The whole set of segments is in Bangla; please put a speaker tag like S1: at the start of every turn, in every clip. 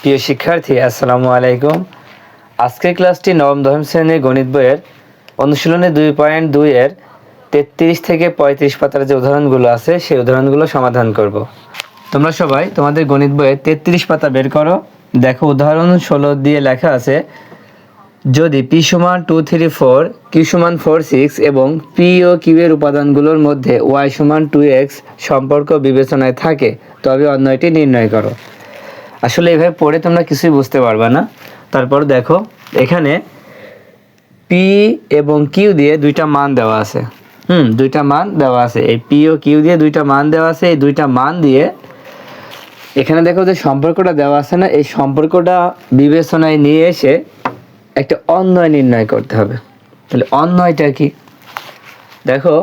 S1: প্রিয় শিক্ষার্থী, আসসালামু আলাইকুম। আজকের ক্লাসটি নবম দশম শ্রেণির গণিত বইয়ের অনুশীলনে দুই পয়েন্ট দুই এর তেত্রিশ থেকে পঁয়ত্রিশ পাতার যে উদাহরণগুলো আছে, সেই উদাহরণগুলো সমাধান করব। তোমরা সবাই তোমাদের গণিত বইয়ের তেত্রিশ পাতা বের করো। দেখো উদাহরণ ষোলো দিয়ে লেখা আছে, যদি পি সমান টু থ্রি ফোর, কিউ সমান ফোর সিক্স এবং পি ও কিউ এর উপাদানগুলোর মধ্যে ওয়াই সমান টু এক্স সম্পর্ক বিবেচনায় থাকে, তবে অন্যটি নির্ণয় করো। আসলে এভাবে পড়ে তোমরা কিছুই বুঝতে পারবে না। তারপর দেখো, এখানে পি এবং কিউ দিয়ে দুইটা মান দেওয়া আছে। হুম, দুইটা মান দেওয়া আছে। এই পি ও কিউ দিয়ে দুইটা মান দেওয়া আছে। এই দুইটা মান দিয়ে এখানে দেখো যে সম্পর্কটা দেওয়া আছে না, এই সম্পর্কটা বিবেচনায় নিয়ে এসে একটা অন্যয় নির্ণয় করতে হবে। তাহলে অন্যয়টা কি? দেখো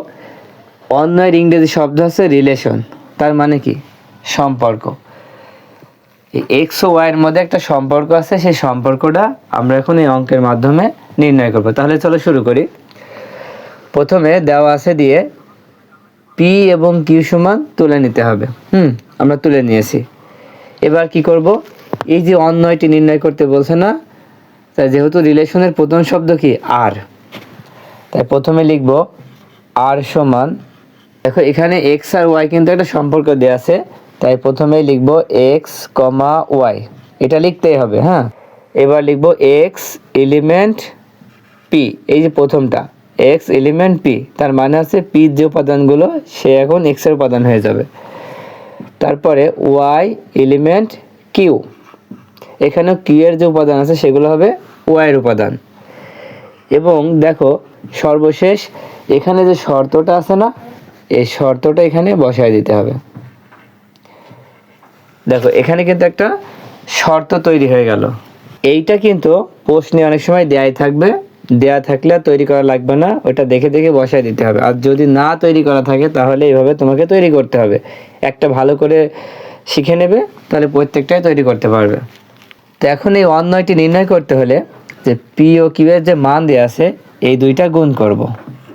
S1: অন্যয়ের ইংরেজি শব্দ আছে রিলেশন তার মানে কি? সম্পর্ক। এক্স ও ওয়াইয়ের মধ্যে একটা সম্পর্ক আছে, সেই সম্পর্কটা আমরা এখন এই অঙ্কের মাধ্যমে নির্ণয় করব। তাহলে চলো শুরু করি। প্রথমে দেওয়া আছে দিয়ে পি এবং কিউ সমান তুলে নিতে হবে। হুম, আমরা তুলে নিয়েছি। এবার কি করব? এই যে অন্যয়টি নির্ণয় করতে বলছে না, তাই যেহেতু রিলেশনের প্রথম শব্দ কি? আর তাই প্রথমে লিখব আর সমান, দেখো এখানে এক্স আর ওয়াই কিন্তু একটা সম্পর্ক দেওয়া আছে তাই প্রথমে লিখব এক্স কমা ওয়াই এটা লিখতেই হবে হ্যাঁ? এবার লিখব এক্স এলিমেন্ট পি এই যে প্রথমটা। এক্স এলিমেন্ট পি তার মানে হচ্ছে পি যে উপাদানগুলো, সে এখন এক্সের উপাদান হয়ে যাবে। তারপরে ওয়াই এলিমেন্ট কিউ এখানে কিউ এর যে উপাদান আছে, সেগুলো হবে ওয়াই এর উপাদান। এবং দেখো, সর্বশেষ, এখানে যে শর্তটা আছে না, এই শর্তটা এখানে বসায় দিতে হবে। দেখো, এখানে কিন্তু একটা শর্ত তৈরি হয়ে গেল। এইটা কিন্তু প্রশ্নে অনেক সময় দেয়াই থাকবে। দেয়া থাকলে তৈরি করা লাগবে না, ওটা দেখে দেখে বসায় দিতে হবে। আর যদি না তৈরি করা থাকে, তাহলে এইভাবে তোমাকে তৈরি করতে হবে। একটা ভালো করে শিখে নেবে, তাহলে প্রত্যেকটাই তৈরি করতে পারবে। তো এখন এই অন্যয়টি নির্ণয় করতে হলে যে পি ও কিউ এর যে মান দেওয়া আছে, এই দুইটা গুণ করব।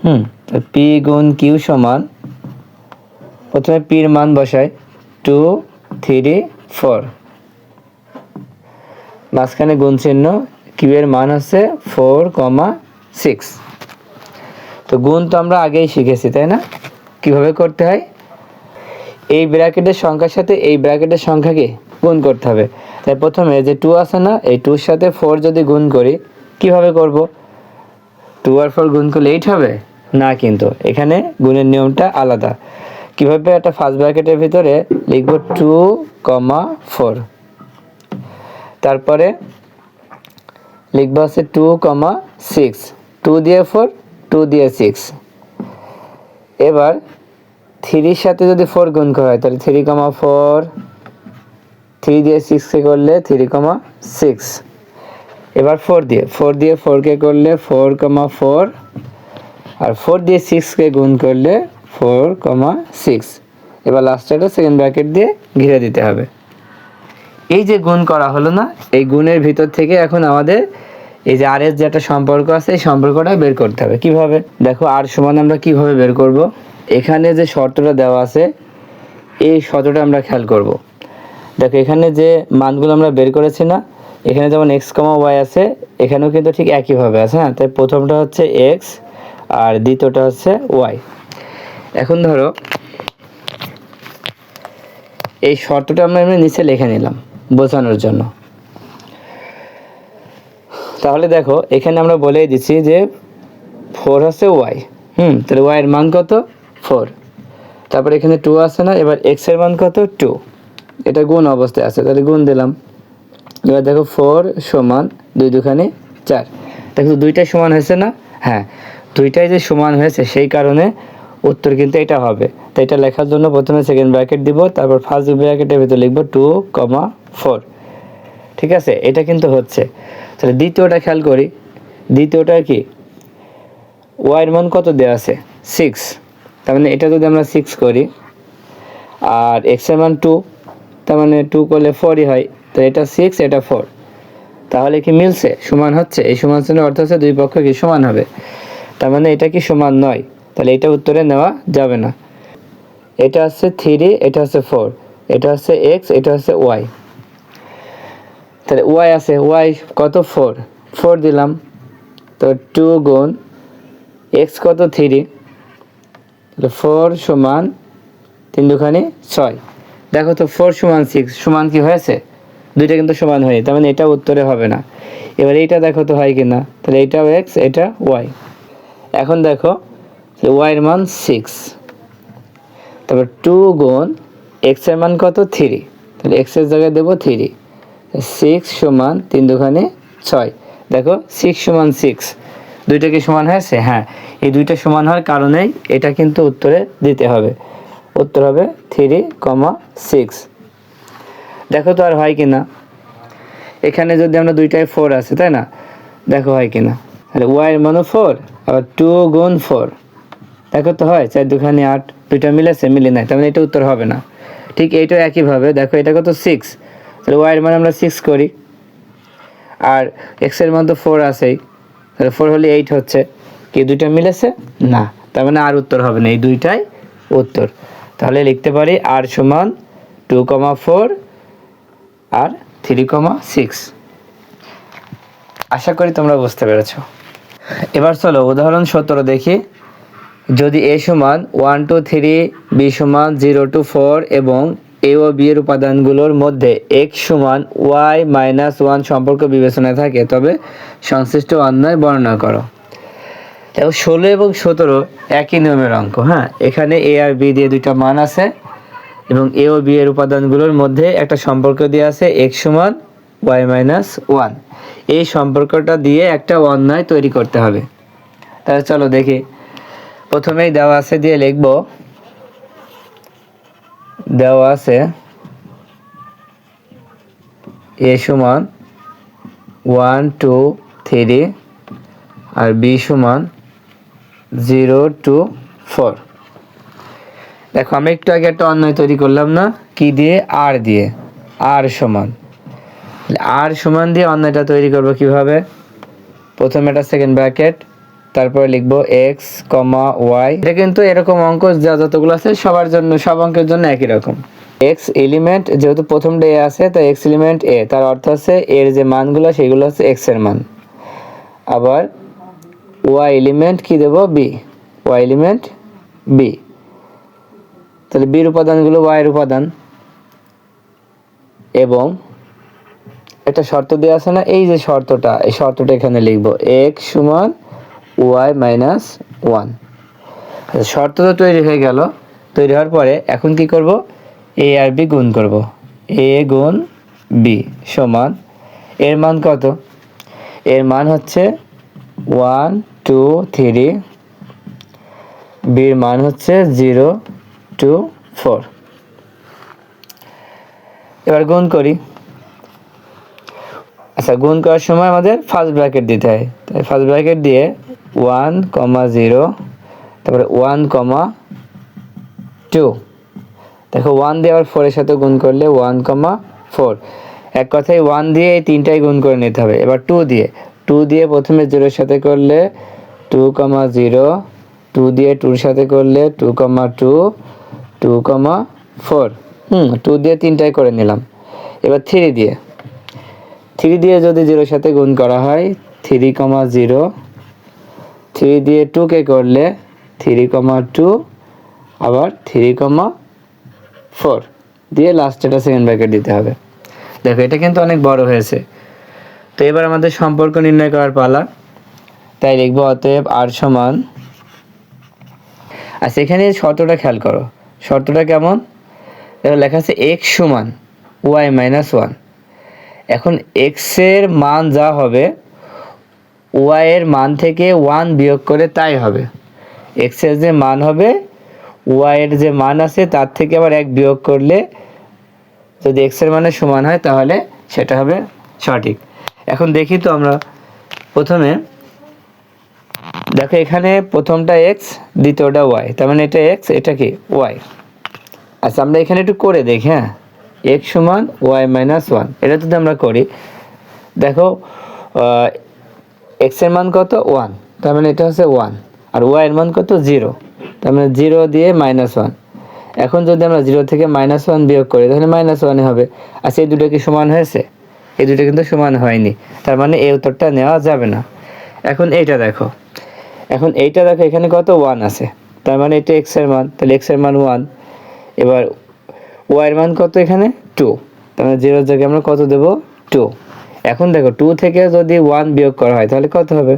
S1: হুম, তো পি গুণ কিউ সমান, প্রথমে পির মান বসাই। টু থ্রি ফোর মাঝখানে গুণ চিহ্ন কিউ এর মান হচ্ছে ফোর কমা সিক্স তো গুণ তো আমরা আগেই শিখেছি, তাই না? কীভাবে করতে হয়? এই ব্র্যাকেটের সংখ্যার সাথে এই ব্র্যাকেটের সংখ্যাকে গুণ করতে হবে। তাই প্রথমে যে টু আছে না, এই টুর সাথে ফোর যদি গুণ করি, কীভাবে করব? টু আর ফোর গুণ করলে এইট হবে? না কিন্তু, এখানে গুণের নিয়মটা আলাদা। কীভাবে একটা ফার্স্ট ব্র্যাকেটের ভিতরে লিখব টু কমা ফোর তারপরে লিখব হচ্ছে টু কমা সিক্স টু দিয়ে ফোর টু দিয়ে সিক্স এবার থ্রির সাথে যদি ফোর গুণ করা হয়, তাহলে থ্রি কমা ফোর থ্রি দিয়ে সিক্সকে করলে থ্রি কমা সিক্স এবার ফোর দিয়ে ফোর দিয়ে ফোরকে করলে ফোর কমা ফোর আর ফোর দিয়ে সিক্সকে গুণ করলে ফোর কমা সিক্স। এবার লাস্টটা সেকেন্ড ব্র্যাকেট দিয়ে ঘিরে দিতে হবে। এই যে গুণ করা হলো না, এই গুণের ভিতর থেকে এখন আমাদের এই যে আর এর যে একটা সম্পর্ক আছে, এই সম্পর্কটা বের করতে হবে। কীভাবে? দেখো আর সমান আমরা কীভাবে বের করব? এখানে যে শর্তটা দেওয়া আছে, এই শর্তটা আমরা খেয়াল করব। দেখো এখানে যে মানগুলো আমরা বের করেছি না, এখানে যেমন এক্স কমা ওয়াই আছে, এখানেও কিন্তু ঠিক একইভাবে আছে হ্যাঁ? তাই প্রথমটা হচ্ছে এক্স আর দ্বিতীয়টা হচ্ছে ওয়াই এখন ধরো, এই শর্তটা আমরা এমনি নিচে লিখে নিলাম বোঝানোর জন্য। তাহলে দেখো, এখানে আমরা বলেই দিচ্ছি যে ফোর হচ্ছে ওয়াই হুম, তাহলে ওয়াই এর মান কত? ফোর তারপর এখানে টু আছে না, এবার এক্সের মান কত? টু এটা গুণ অবস্থায় আছে, তাহলে গুণ দিলাম। এবার দেখো ফোর সমান দুই দুখানে চার। দেখো দুইটাই সমান হয়েছে না? হ্যাঁ দুইটাই যে সমান হয়েছে সেই কারণে উত্তর কিন্তু এটা হবে। তো এটা লেখার জন্য প্রথমে সেকেন্ড ব্র্যাকেট দিব, তারপর ফার্স্ট ব্র্যাকেটের ভিতরে লিখব টু কমা ফোর ঠিক আছে? এটা কিন্তু হচ্ছে। তাহলে দ্বিতীয়টা খেয়াল করি। দ্বিতীয়টা কি? ওয়াইয়ের মান কত দেওয়া আছে? সিক্স তার মানে এটা যদি আমরা সিক্স করি, আর এক্সের মান টু তার মানে টু করলে ফোরই হয় তো এটা সিক্স এটা ফোর তাহলে কি মিলছে? সমান হচ্ছে। এই সমান অর্থ হচ্ছে দুই পক্ষ কি সমান হবে? তার মানে এটা কি সমান নয়? তাহলে এটা উত্তরে নেওয়া যাবে না। এটা হচ্ছে থ্রি এটা হচ্ছে ফোর এটা হচ্ছে এক্স এটা হচ্ছে ওয়াই তাহলে ওয়াই আছে ওয়াই কত? ফোর ফোর দিলাম। তো টু গুণ এক্স কত? থ্রি তাহলে ফোর সমান তিন দুখানি ছয়। দেখো তো ফোর সমান সিক্স সমান কি হয়েছে? দুইটা কিন্তু সমান হয়নি, তার মানে এটা উত্তরে হবে না। এবার এইটা দেখো তো হয় কি না তাহলে এইটাও এক্স এটা ওয়াই এখন দেখো ওয়াইয়ের মান সিক্স তারপর টু গুণ এক্সের মান কত? থ্রি তাহলে এক্সের জায়গায় দেবো থ্রি সিক্স সমান তিন দুখানে ছয়। দেখো সিক্স সমান সিক্স দুইটা কি সমান হয়েছে? হ্যাঁ। এই দুইটা সমান হওয়ার কারণেই এটা কিন্তু উত্তরে দিতে হবে। উত্তর হবে থ্রি কমা সিক্স দেখো তো আর হয় কি না? এখানে যদি আমরা দুইটায় ফোর আছে, তাই না? দেখো হয় কি না? তাহলে ওয়াইয়ের মানও ফোর আবার টু গুণ ফোর দেখো তো হয়, চার দুখানি আট, দুইটা মিলেছে মিলে নাই, তার মানে এটা উত্তর হবে না। ঠিক এইটাও একইভাবে, দেখো এটা কত সিক্স তাহলে ওয়াইয়ের মান আমরা সিক্স করি। আর এক্সের মান তো ফোর আছেই, তাহলে ফোর হলে এইট হচ্ছে। কি দুইটা মিলেছে? না, তার মানে আর উত্তর হবে না, এই দুইটাই উত্তর। তাহলে লিখতে পারি আর সমান টু কমা ফোর আর থ্রি কমা সিক্স আশা করি তোমরা বুঝতে পেরেছ। এবার চলো উদাহরণ সতেরো দেখি। যদি এ সমান ওয়ান টু থ্রি, বি সমান জিরো টু ফোর এবং এ ও বি এর উপাদানগুলোর মধ্যে এক্স সমান ওয়াই মাইনাস ওয়ান সম্পর্ক বিবেচনায় থাকে, তবে সংশ্লিষ্ট অন্যায় বর্ণনা করো। দেখো, ষোলো এবং সতেরো একই নিয়মের অঙ্ক হ্যাঁ? এখানে এ আর বি দিয়ে দুইটা মান আছে এবং এ ও বি এর উপাদানগুলোর মধ্যে একটা সম্পর্ক দিয়ে আছে, এক্স সমান ওয়াই মাইনাস ওয়ান। এই সম্পর্কটা দিয়ে একটা অন্যায় তৈরি করতে হবে। তাহলে চলো দেখি। প্রথমেই দেওয়া আছে দিয়ে লিখব। দেওয়া আছে এ সমান ওয়ান, টু, থ্রি আর বি সমান জিরো, টু, ফোর। দেখো, আমি একটু আগে একটা অন্যায় তৈরি করলাম না? কি দিয়ে? আর দিয়ে। আর সমান। আর সমান দিয়ে অন্যায়টা তৈরি করব কীভাবে? প্রথমে একটা সেকেন্ড ব্র্যাকেট তারপরে লিখব এক্স কমা ওয়াই এটা কিন্তু এরকম অঙ্ক, যা যতগুলো আছে, সবার জন্য, সব অঙ্কের জন্য একই রকম। এক্স এলিমেন্ট যেহেতু প্রথমটা এ আছে তো এক্স এলিমেন্ট এ তার অর্থ হচ্ছে এর যে মানগুলো, সেগুলো হচ্ছে এক্সের মান। আবার ওয়াই এলিমেন্ট কি দেব? বি ওয়াই এলিমেন্ট বি তাহলে বির উপাদানগুলো ওয়াই এর উপাদান। এবং একটা শর্ত দেওয়া আছে না, এই যে শর্তটা, এই শর্তটা এখানে লিখব এক্স সমান ওয়াই মাইনাস ওয়ান শর্ত তো তৈরি হয়ে গেল। তৈরি হওয়ার পরে এখন কি করব? এ আর বি গুণ করব। এ গুণ বি সমান এর মান কত? এর মান হচ্ছে ওয়ান টু থ্রি বির মান হচ্ছে জিরো টু ফোর এবার গুণ করি। আচ্ছা গুণ করার সময় আমাদের ফার্স্ট ব্র্যাকেট দিতে হয়। তাই ফার্স্ট ব্র্যাকেট দিয়ে ওয়ান কমা জিরো তারপরে ওয়ান কমা টু দেখো ওয়ান দিয়ে আবার ফোরের সাথে গুণ করলে ওয়ান কমা ফোর এক কথায় ওয়ান দিয়ে এই তিনটাই গুণ করে নিতে হবে। এবার টু দিয়ে। টু দিয়ে প্রথমে জিরোর সাথে করলে টু কমা জিরো টু দিয়ে টুর সাথে করলে two comma two two comma four hmm two দিয়ে তিনটাই করে নিলাম। এবার থ্রি দিয়ে। থ্রি দিয়ে যদি জিরোর সাথে গুণ করা হয় থ্রি কমা জিরো থ্রি দিয়ে টুকে করলে থ্রি কমা টু আবার থ্রি কমা ফোর দিয়ে লাস্টেটা সেকেন্ড ব্র্যাকেট দিতে হবে। দেখো, এটা কিন্তু অনেক বড় হয়েছে। তো এবার আমাদের সম্পর্ক নির্ণয় করার পালা। তাই লিখব, অতএব আর সমান আর সেখানে শর্তটা খেয়াল করো। শর্তটা কেমন? লেখা আছে এক্স সমান ওয়াই মাইনাস ওয়ান এখন এক্সের মান যা হবে ওয়াই এর মান থেকে ওয়ান বিয়োগ করে তাই হবে। এক্সের যে মান হবে ওয়াই এর যে মান আছে, তার থেকে আবার এক বিয়োগ করলে যদি এক্সের মানে সমান হয়, তাহলে সেটা হবে সঠিক। এখন দেখি তো আমরা প্রথমে, দেখো এখানে প্রথমটা এক্স দ্বিতীয়টা ওয়াই তার মানে এটা এক্স এটা কি? ওয়াই আচ্ছা আমরা এখানে একটু করে দেখি হ্যাঁ? এক্স সমান ওয়াই মাইনাস ওয়ান এটা যদি আমরা করি, দেখো এক্সের মান কত? ওয়ান তার মানে এটা হচ্ছে ওয়ান আর ওয়াই এর মান কত? জিরো তার মানে জিরো দিয়ে মাইনাস ওয়ান এখন যদি আমরা জিরো থেকে মাইনাস ওয়ান বিয়োগ করি, তাহলে মাইনাস ওয়ানই হবে। আচ্ছা এই দুটো কি সমান হয়েছে? এই দুটো কিন্তু সমান হয়নি। তার মানে এই উত্তরটা নেওয়া যাবে না। এখন এইটা দেখো। এখন এইটা দেখো, এখানে কত? ওয়ান আছে। তার মানে এটা এক্সের মান। তাহলে এক্সের মান ওয়ান এবার ওয়াই এর মান কত এখানে? টু তার মানে জিরোর জায়গায় আমরা কত দেবো? টু এখন দেখো টু থেকে যদি ওয়ান বিয়োগ করা হয়, তাহলে কত হবে?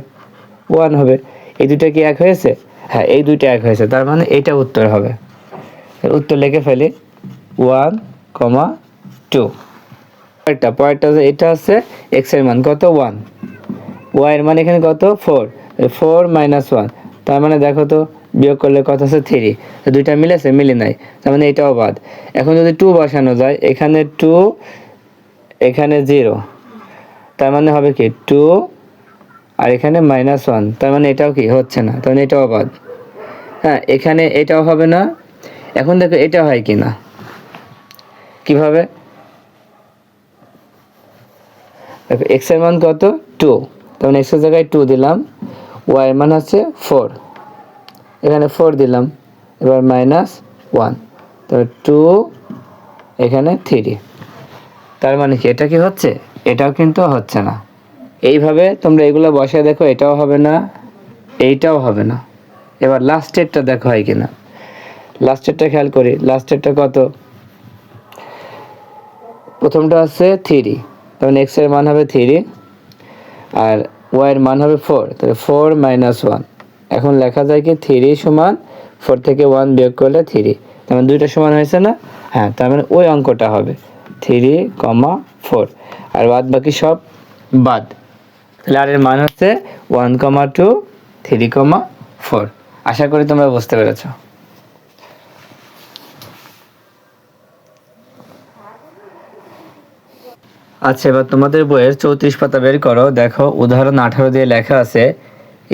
S1: ওয়ান হবে। এই দুটো কি এক হয়েছে? হ্যাঁ এই দুইটা এক হয়েছে, তার মানে এইটা উত্তর হবে। উত্তর লিখে ফেলি। ওয়ান কমা টু পরেরটা পরেরটা এটা আছে এক্সের মান কত? ওয়ান ওয়াই এর মান এখানে কত? ফোর ফোর মাইনাস ওয়ান তার মানে দেখো তো, বিয়োগ করলে কত আছে? থ্রি দুইটা মিলেছে, মিলে নাই। তার মানে এটাও বাদ। এখন যদি টু বসানো যায়, এখানে টু এখানে জিরো তার মানে হবে কি? টু আর এখানে মাইনাস ওয়ান তার মানে এটাও কি? হচ্ছে না, তার মানে এটাও বাদ হ্যাঁ এখানে এটাও হবে না। এখন দেখো এটা হয় কি না কীভাবে? দেখো এক্সের মান কত? টু তখন এক্সের জায়গায় টু দিলাম। ওয়াই মান হচ্ছে ফোর এখানে ফোর দিলাম। এবার মাইনাস ওয়ান তবে টু এখানে থ্রি তার মানে কি? এটা কি হচ্ছে? এটাও কিন্তু হচ্ছে না। এইভাবে তোমরা এগুলো বসায় দেখো, এটাও হবে না, এইটাও হবে না। এবার লাস্টেরটা দেখো হয় কিনা। লাস্টেরটা খেয়াল করি লাস্টেরটা কত? প্রথমটা আছে থ্রি তখন এক্সের মান হবে থ্রি আর ওয়াই এর মান হবে ফোর তাহলে ফোর মাইনাস ওয়ান এখন লেখা যায় কি থ্রি সমান ফোর থেকে ওয়ান বিয়োগ করলে থ্রি তার মানে দুইটা সমান হয়েছে না? হ্যাঁ তার মানে ওই অঙ্কটা হবে। থ্রি কমা ফোর আর বাদ বাকি সব বাদ। তাহলে আর এর মান হচ্ছে one comma two three comma four আশা করি তোমরা বুঝতে পেরেছ। আচ্ছা এবার তোমাদের বইয়ের চৌত্রিশ পাতা বের করো। দেখো, উদাহরণ আঠারো দিয়ে লেখা আছে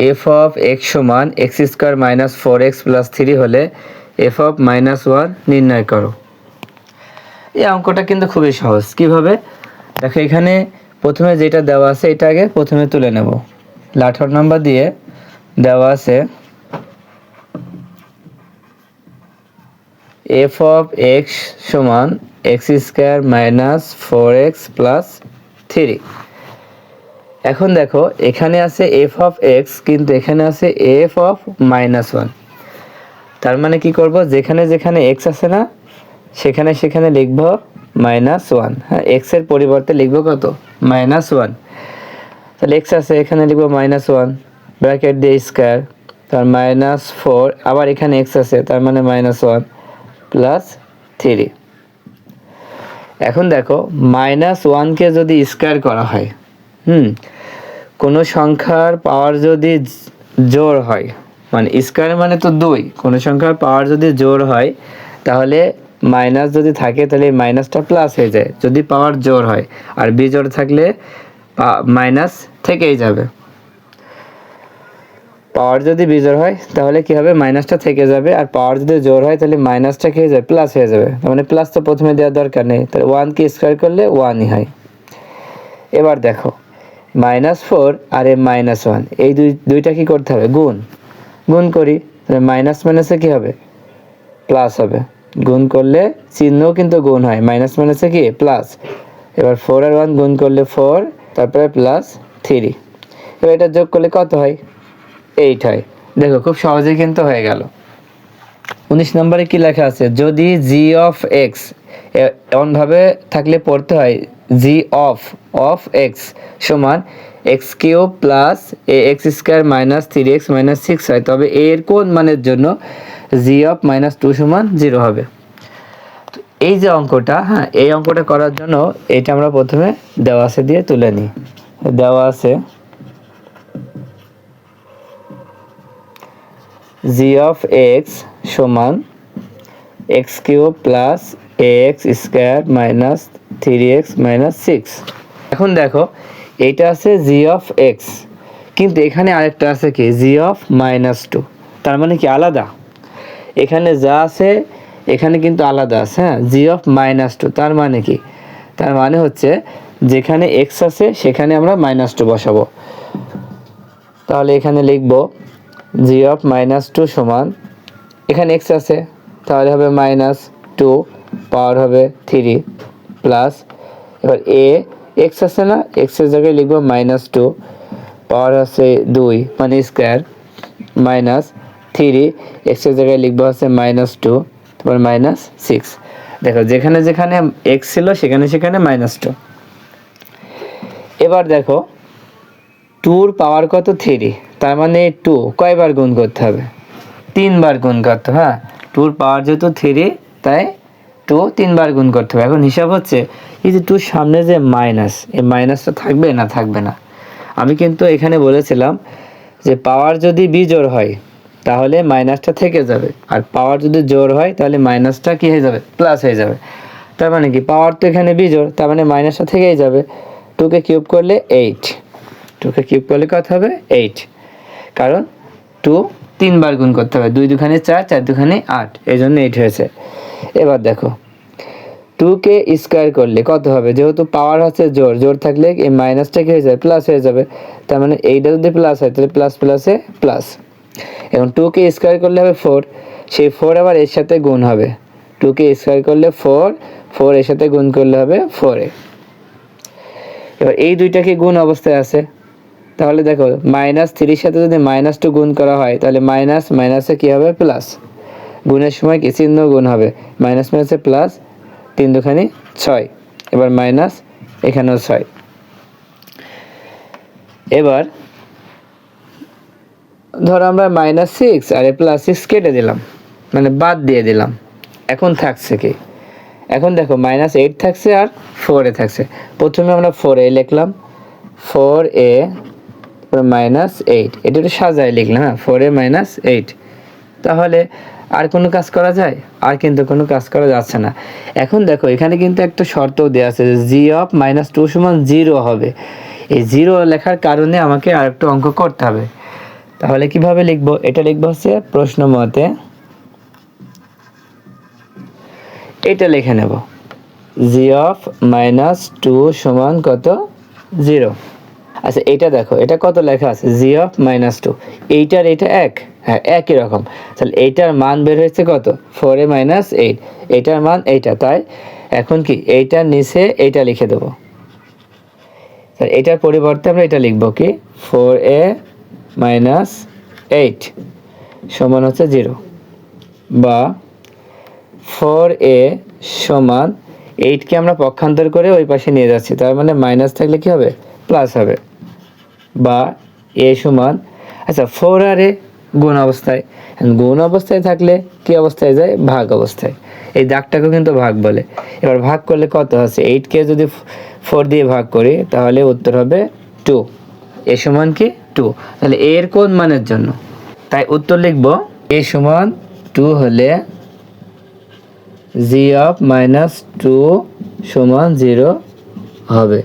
S1: এফ অফ এক্স সমান x square minus four x plus three হলে এফ অফ মাইনাস ওয়ান নির্ণয় করো। এই অঙ্কটা কিন্তু খুবই সহজ। কীভাবে? দেখো, এখানে প্রথমে যেটা দেওয়া আছে, এটা আগে প্রথমে তুলে নেব। আঠারো নাম্বার দিয়ে দেওয়া আছে এফ অফ এক্স সমান x square minus four x plus three এখন দেখো, এখানে আছে এফ অফ এক্স কিন্তু এখানে আছে এফ অফ মাইনাস ওয়ান তার মানে কি করব? যেখানে যেখানে এক্স আছে না, সেখানে সেখানে লিখব মাইনাস ওয়ান। হ্যাঁ এক্সের পরিবর্তে লিখব কত? Minus one. তাহলে এক্স আছে, এখানে লিখব মাইনাস ওয়ান, ব্র্যাকেট দিয়ে স্কোয়ার। তার মাইনাস ফোর, আবার এখানে এক্স আছে, তার মানে মাইনাস ওয়ান প্লাস থ্রি। এখন দেখো, মাইনাস ওয়ানকে যদি স্কোয়ার করা হয়, হুম, কোনো সংখ্যার পাওয়ার যদি জ- জোড় হয় মানে স্কোয়ার মানে তো দুই, কোনো সংখ্যার পাওয়ার যদি জোড় হয়, তাহলে মাইনাস যদি থাকে তাহলে মাইনাসটা প্লাস হয়ে যায়। যদি পাওয়ার জোড় হয়, আর বিজোড় থাকলে মাইনাস থেকেই যাবে। পাওয়ার যদি বিজোড় হয়, তাহলে কি হবে? মাইনাসটা থেকে যাবে, আর পাওয়ার যদি জোর হয়, তাহলে মাইনাসটা হয়ে যাবে প্লাস হয়ে যাবে। মানে প্লাস তো প্রথমে দেওয়ার দরকার নেই। তাহলে ওয়ান কি স্কোয়ার করলে ওয়ানই হয়। এবার দেখো মাইনাস ফোর আর এ মাইনাস ওয়ান এই দুই দুইটা কি করতে হবে? গুণ। গুণ করি, তাহলে মাইনাস মাইনাসে কি হবে? প্লাস হবে। গুণ করলে চিহ্নও কিন্তু গুণ হয়। মাইনাস মাইনাসে কি? প্লাস এবার ফোর আর ওয়ান গুণ করলে ফোর তারপরে প্লাস থ্রি এবার এটা যোগ করলে কত হয়? এইট হয়। দেখো, খুব সহজেই কিন্তু হয়ে গেল। উনিশ নম্বরে কি লেখা আছে? যদি জি অফ এক্স এমনভাবে থাকলে পড়তে হয় জি অফ অফ এক্স সমান x cube plus a x square minus three x minus six হয়। তবে এর কোন মানের জন্য জি অফ মাইনাস টু সমান জিরো হবে। এই যে অঙ্কটা হ্যাঁ এই অঙ্কটা করার জন্য এটা আমরা প্রথমে দেওয়া আছে দিয়ে তুলে নিই। দেওয়া আছে জি অফ এক্স সমান x cube plus x square minus three x minus six. এখন দেখো এইটা আছে জি অফ এক্স, কিন্তু এখানে আরেকটা আছে কি? G of minus two. তার মানে কি আলাদা? এখানে যা আছে, এখানে কিন্তু আলাদা আছে হ্যাঁ? জি অফ মাইনাস টু তার মানে কি? তার মানে হচ্ছে, যেখানে এক্স আছে, সেখানে আমরা মাইনাস টু বসাবো। তাহলে এখানে লিখব জি অফ মাইনাস টু সমান, এখানে এক্স আছে, তাহলে হবে মাইনাস টু পাওয়ার হবে থ্রি প্লাস এবার এ এক্স আছে না? এক্সের জায়গায় লিখব মাইনাস টু পাওয়ার আছে দুই মানে স্কোয়ার মাইনাস থ্রি এক্সের জায়গায় লিখব আছে মাইনাস টু তারপর মাইনাস সিক্স দেখো, যেখানে যেখানে এক্স ছিল, সেখানে সেখানে মাইনাস টু এবার দেখো টুর পাওয়ার কত? থ্রি তার মানে টু কয়বার গুণ করতে হবে? তিনবার গুণ করতে হ্যাঁ? টুর পাওয়ার যেহেতু থ্রি তাই টু তিনবার গুণ করতে হবে। এখন হিসাব হচ্ছে, এই যে টুর সামনে যে মাইনাস এই মাইনাসটা থাকবে না থাকবে না। আমি কিন্তু এখানে বলেছিলাম যে পাওয়ার যদি বিজোড় হয় তাহলে মাইনাসটা থেকে যাবে। আর পাওয়ার যদি জোর হয়, তাহলে মাইনাসটা কি হয়ে যাবে? প্লাস হয়ে যাবে। তার মানে কি? পাওয়ার তো এখানে বিজোর তার মানে মাইনাসটা থেকেই যাবে। টুকে কিউব করলে এইট টুকে কিউব করলে কত হবে? এইট কারণ টু তিনবার গুণ করতে হবে। দুই দুখানে চার চার দুখানে আট। এই জন্য এইট হয়েছে। এবার দেখো। টুকে স্কোয়ার করলে কত হবে? যেহেতু পাওয়ার হচ্ছে জোর জোর থাকলে এই মাইনাসটা কি হয়ে যাবে? প্লাস হয়ে যাবে। তার মানে এইটা যদি প্লাস হয়, তাহলে প্লাস প্লাসে প্লাস এবং টুকে স্কোয়ার করলে হবে ফোর সেই ফোর আবার এর সাথে গুণ হবে। টুকে স্কোয়ার করলে ফোর ফোর এর সাথে গুণ করলে হবে ফোরে এবার এই দুইটাকে গুণ অবস্থায় আছে? তাহলে দেখো মাইনাস থ্রির সাথে যদি মাইনাস টু গুণ করা হয়, তাহলে মাইনাস মাইনাসে কী হবে? প্লাস গুণের সময় কি? চিহ্ন গুণ হবে। মাইনাস মাইনাসে প্লাস তিন দুখানি ছয়। এবার মাইনাস এখানেও ছয়। এবার ধরো আমরা মাইনাস সিক্স আর এ প্লাস সিক্স কেটে দিলাম। মানে বাদ দিয়ে দিলাম। এখন থাকছে কি? এখন দেখো মাইনাস এইট থাকছে আর ফোর এ থাকছে। প্রথমে আমরা ফোর এ লিখলাম। ফোর এ মাইনাস এইট এটা একটু সাজায় লিখলাম হ্যাঁ? ফোর এ মাইনাস এইট তাহলে আর কোনো কাজ করা যায়? আর কিন্তু কোনো কাজ করা যাচ্ছে না। এখন দেখো, এখানে কিন্তু একটা শর্ত দেওয়া আছে যে জি অফ মাইনাস টু সমান জিরো হবে। এই জিরো লেখার কারণে আমাকে আরেকটা অঙ্ক করতে হবে। তাহলে কীভাবে লিখব? এটা লিখব হচ্ছে প্রশ্ন মতে। এটা লিখে নেব। জি অফ মাইনাস টু সমান কত? জিরো আচ্ছা এটা দেখো, এটা কত লেখা আছে? জি অফ মাইনাস টু এইটার এটা এক। হ্যাঁ একই রকম। তাহলে এইটার মান বের হয়েছে কত? ফোর এ মাইনাস এইট এইটার মান এইটা। তাই এখন কি? এইটার নিচে এইটা লিখে দেবো। এটার পরিবর্তে আমরা এটা লিখব কি? ফোর এ মাইনাস এইট সমান হচ্ছে জিরো। বা ফোর এ সমান এইটকে আমরা পক্ষান্তর করে ওই পাশে নিয়ে যাচ্ছি। তার মানে মাইনাস থাকলে কি হবে? প্লাস হবে। বা এ সমান আচ্ছা ফোর আর এ গুণ অবস্থায়। গুণ অবস্থায় থাকলে কি অবস্থায় যায়? ভাগ অবস্থায়। এই দাগটাকেও কিন্তু ভাগ বলে। এবার ভাগ করলে কত আছে? এইটকে যদি ফোর দিয়ে ভাগ করি, তাহলে উত্তর হবে টু। এ সমান কি? টু, তাহলে এর কোন মানের জন্য? তাই উত্তর লিখব, এ সমান টু হলে জি অফ মাইনাস টু সমান জিরো হবে।